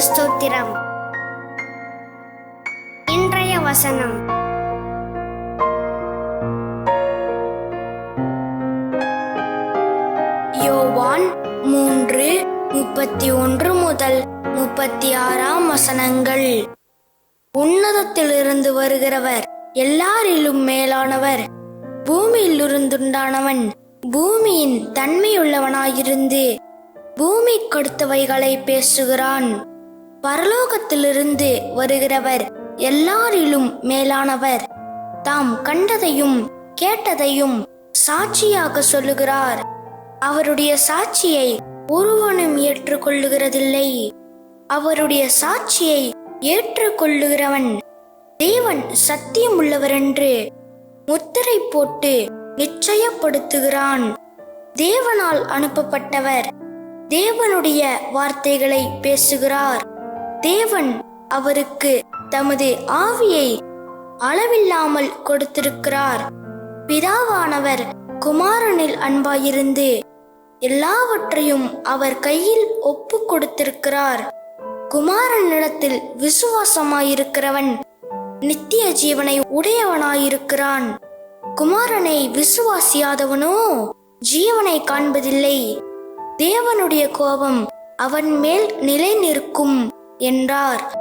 ஸ்தோத்திரம். இன்றைய வசனம். யோவான் மூன்று முப்பத்தி ஒன்று முதல் முப்பத்தி ஆறாம் வசனங்கள். உன்னதத்திலிருந்து வருகிறவர் எல்லாரிலும் மேலானவர். பூமியிலிருந்துண்டானவன் பூமியின் தன்மையுள்ளவனாயிருந்து பூமி கொடுத்தவைகளை பேசுகிறான். பரலோகத்திலிருந்து வருகிறவர் எல்லாரிலும் மேலானவர். தாம் கண்டதையும் கேட்டதையும் சாட்சியாக சொல்லுகிறார். அவருடைய சாட்சியை ஒருவனும் ஏற்றுக்கொள்ளுகிறதில்லை. அவருடைய சாட்சியை ஏற்றுக்கொள்ளுகிறவன் தேவன் சத்தியம் உள்ளவரென்று முத்திரை போட்டு நிச்சயப்படுத்துகிறான். தேவனால் அனுப்பப்பட்டவர் தேவனுடைய வார்த்தைகளை பேசுகிறார். தேவன் அவருக்கு தமது ஆவியை அளவில்லாமல் கொடுத்திருக்கிறார். பிதாவானவர் குமாரனில் அன்பாயிருந்து எல்லாவற்றையும் அவர் கையில் ஒப்பு கொடுத்திருக்கிறார். குமாரனிடத்தில் விசுவாசமாயிருக்கிறவன் நித்திய ஜீவனை உடையவனாயிருக்கிறான். குமாரனை விசுவாசியாதவனோ? ஜீவனை காண்பதில்லை. தேவனுடைய கோபம் அவன் மேல் நிலை நிற்கும் என்றார்.